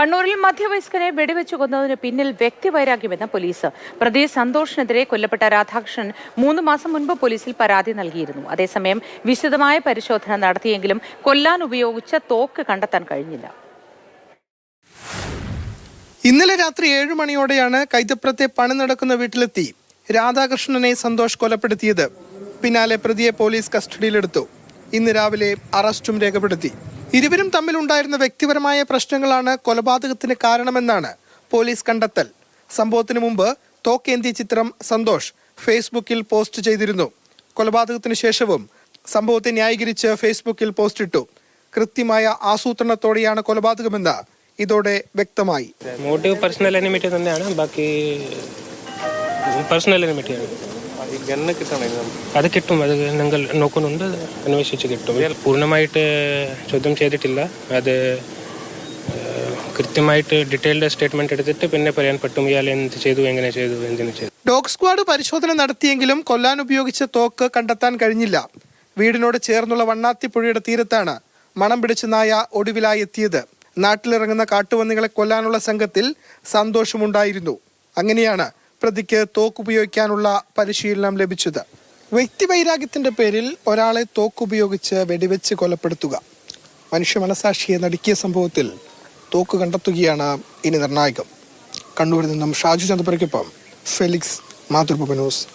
കണ്ണൂരിൽ മധ്യവയസ്കനെ വെടിവെച്ചു കൊന്നതിന് പിന്നിൽ വ്യക്തിവൈരാഗ്യമെന്ന പോലീസ്. പ്രതി സന്തോഷിനെതിരെ കൊല്ലപ്പെട്ട രാധാകൃഷ്ണൻ മൂന്ന് മാസം മുൻപ് പോലീസിൽ പരാതി നൽകിയിരുന്നു. അതേസമയം വിശദമായ പരിശോധന നടത്തിയെങ്കിലും കൊല്ലാൻ ഉപയോഗിച്ച തോക്ക് കണ്ടെത്താൻ കഴിഞ്ഞില്ല. ഇന്നലെ രാത്രി ഏഴു മണിയോടെയാണ് കൈതപ്രത്തെ പണി നടക്കുന്ന വീട്ടിലെത്തി രാധാകൃഷ്ണനെ സന്തോഷ് കൊലപ്പെടുത്തിയത്. പിന്നാലെ പ്രതിയെ പോലീസ് കസ്റ്റഡിയിലെടുത്തു. ഇന്ന് രാവിലെ അറസ്റ്റും രേഖപ്പെടുത്തി. ഇരുവരും തമ്മിലുണ്ടായിരുന്ന വ്യക്തിപരമായ പ്രശ്നങ്ങളാണ് കൊലപാതകത്തിന് കാരണമെന്നാണ് പോലീസ് കണ്ടെത്തൽ. സംഭവത്തിന് മുമ്പ് തോക്കേന്തിയ ചിത്രം സന്തോഷ് ഫേസ്ബുക്കിൽ പോസ്റ്റ് ചെയ്തിരുന്നു. കൊലപാതകത്തിന് ശേഷവും സംഭവത്തെ ന്യായീകരിച്ച് ഫേസ്ബുക്കിൽ പോസ്റ്റിട്ടു. കൃത്യമായ ആസൂത്രണത്തോടെയാണ് കൊലപാതകമെന്ന് ഇതോടെ വ്യക്തമായി. മോട്ടീവ് പേഴ്സണൽ എനിമിറ്റി തന്നെയാണ്. ബാക്കി പേഴ്സണൽ എനിമിറ്റിയാണ് ഗണ്ണ് കിട്ടണം അത് കിട്ടും. അത് ഞങ്ങൾ നോക്കുന്നുണ്ട്. അന്വേഷിച്ച് കിട്ടും. പൂർണമായിട്ട് ചോദ്യം ചെയ്തിട്ടില്ല. അത് കൃത്യമായിട്ട് ഡീറ്റെയിൽഡ് സ്റ്റേറ്റ്മെന്റ് എടുത്തിട്ട് പിന്നെ പറയാൻ പറ്റും ഇയാൾ എന്ത് ചെയ്തു എങ്ങനെ ചെയ്തു എന്തിനു ചെയ്തു. ഡോഗ് സ്ക്വാഡ് പരിശോധന നടത്തിയെങ്കിലും കൊല്ലാൻ ഉപയോഗിച്ച തോക്ക് കണ്ടെത്താൻ കഴിഞ്ഞില്ല. വീടിനോട് ചേർന്നുള്ള വണ്ണാത്തി പുഴയുടെ തീരത്താണ് മണം പിടിച്ച നായ ഒടുവിലായി എത്തിയത്. നാട്ടിലിറങ്ങുന്ന കാട്ടുപന്നികളെ കൊല്ലാനുള്ള സംഘത്തിൽ സന്തോഷമുണ്ടായിരുന്നു. അങ്ങനെയാണ് പ്രതിക്ക് തോക്ക് ഉപയോഗിക്കാനുള്ള പരിശീലനം ലഭിച്ചത്. വ്യക്തിവൈരാഗ്യത്തിന്റെ പേരിൽ ഒരാളെ തോക്കുപയോഗിച്ച് വെടിവെച്ച് കൊലപ്പെടുത്തുക. മനുഷ്യ മനസാക്ഷിയെ നടുക്കിയ സംഭവത്തിൽ തോക്ക് കണ്ടെത്തുകയാണ് ഇനി നിർണായകം. കണ്ണൂരിൽ നിന്നും ഷാജു ചന്ദ്രപ്പുരയ്ക്കൊപ്പം ഫെലിക്സ് മാതൃഭൂപ ന്യൂസ്.